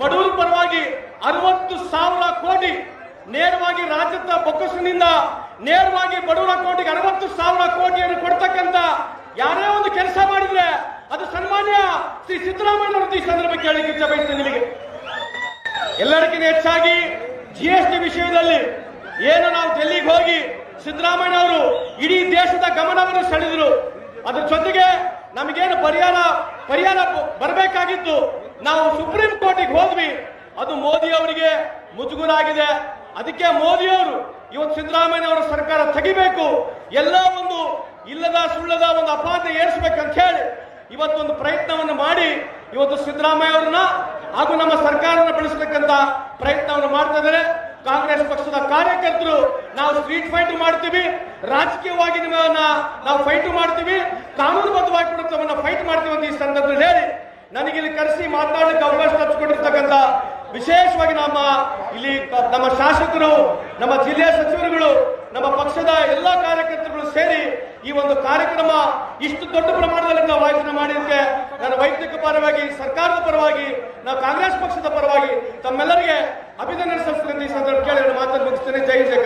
ಬಡವರ ಪರವಾಗಿ ಅರವತ್ತು ಸಾವಿರ ಕೋಟಿ ನೇರವಾಗಿ ರಾಜ್ಯದ ಬೊಕ್ಕಸಿನಿಂದ ನೇರವಾಗಿ ಬಡವರ ಅಕೌಂಟಿಗೆ ಅರವತ್ತು ಸಾವಿರ ಕೋಟಿಯನ್ನು ಕೊಡ್ತಕ್ಕಂತ ಯಾರೇ ಒಂದು ಕೆಲಸ ಮಾಡಿದ್ರೆ ಅದು ಸನ್ಮಾನ್ಯ ಶ್ರೀ ಸಿದ್ದರಾಮಯ್ಯ ಅವರು ಈ ಸಂದರ್ಭಕ್ಕೆ ಇಚ್ಛೆ ಬಯಸ್ತೇನೆ ನಿಮಗೆ. ಎಲ್ಲರಿಗಿಂತ ಹೆಚ್ಚಾಗಿ ಜಿ ಎಸ್ ಟಿ ವಿಷಯದಲ್ಲಿ ಏನು ನಾವು ಡೆಲ್ಲಿಗೆ ಹೋಗಿ ಸಿದ್ದರಾಮಯ್ಯ ಅವರು ಇಡೀ ದೇಶದ ಗಮನವನ್ನು ಸೆಳೆದರು. ಅದ್ರ ಜೊತೆಗೆ ನಮಗೇನು ಪರಿಹಾರ ಪರಿಹಾರ ಬರಬೇಕಾಗಿತ್ತು. ನಾವು ಸುಪ್ರೀಂ ಕೋರ್ಟಿಗೆ ಹೋದ್ವಿ. ಅದು ಮೋದಿ ಅವರಿಗೆ ಮುಜುಗುರ ಆಗಿದೆ ಅದಕ್ಕೆ ಮೋದಿ ಅವರು ಇವತ್ತು ಸಿದ್ದರಾಮಯ್ಯ ಅವರ ಸರ್ಕಾರ ತೆಗಿಬೇಕು. ಎಲ್ಲ ಒಂದು ಇಲ್ಲದ ಸುಳ್ಳದ ಒಂದು ಅಪಾದ ಏರಿಸಬೇಕಂತ ಹೇಳಿ ಇವತ್ತೊಂದು ಪ್ರಯತ್ನವನ್ನು ಮಾಡಿ ಇವತ್ತು ಸಿದ್ದರಾಮಯ್ಯ ಅವರನ್ನ ಹಾಗೂ ನಮ್ಮ ಸರ್ಕಾರವನ್ನು ಬೆಳೆಸಬೇಕಂತ ಪ್ರಯತ್ನವನ್ನು ಮಾಡ್ತಾ ಇದ್ದಾರೆ. ಕಾಂಗ್ರೆಸ್ ಪಕ್ಷದ ಕಾರ್ಯಕರ್ತರು ನಾವು ಸ್ಟ್ರೀಟ್ ಫೈಟ್ ಮಾಡ್ತೀವಿ. ರಾಜಕೀಯವಾಗಿ ನಿಮ್ಮನ್ನ ನಾವು ಫೈಟ್ ಮಾಡ್ತೀವಿ. ಕಾನೂನುಬದ್ಧವಾಗಿ ಕೂಡ ಫೈಟ್ ಮಾಡ್ತೀವಿ ಅಂತ ಈ ಸಂದರ್ಭದಲ್ಲಿ ಹೇಳಿ. ನನಗೆ ಇಲ್ಲಿ ಕರೆಸಿ ಮಾತನಾಡಲಿಕ್ಕೆ ಅವಕಾಶ ಹಚ್ಚಿಕೊಂಡಿರ್ತಕ್ಕಂಥ ವಿಶೇಷವಾಗಿ ನಮ್ಮ ಇಲ್ಲಿ ನಮ್ಮ ಶಾಸಕರು, ನಮ್ಮ ಜಿಲ್ಲೆಯ ಸಚಿವರುಗಳು, ನಮ್ಮ ಪಕ್ಷದ ಎಲ್ಲ ಕಾರ್ಯಕರ್ತರುಗಳು ಸೇರಿ ಈ ಒಂದು ಕಾರ್ಯಕ್ರಮ ಇಷ್ಟು ದೊಡ್ಡ ಪ್ರಮಾಣದಲ್ಲಿ ನಾವು ಆಯೋಜನೆ ಮಾಡಿದ್ದೆ ನನ್ನ ವೈಯಕ್ತಿಕ ಪರವಾಗಿ ಸರ್ಕಾರದ ಪರವಾಗಿ, ನಾವು ಕಾಂಗ್ರೆಸ್ ಪಕ್ಷದ ಪರವಾಗಿ ತಮ್ಮೆಲ್ಲರಿಗೆ ಅಭಿನಂದನೆ ಸಲ್ಲಿಸುತ್ತೇನೆ ಈ ಸಂದರ್ಭ ಕೇಳಿ ಮಾತನ್ನು ಮುಗಿಸ್ತೇನೆ. ಜೈ ಜಯ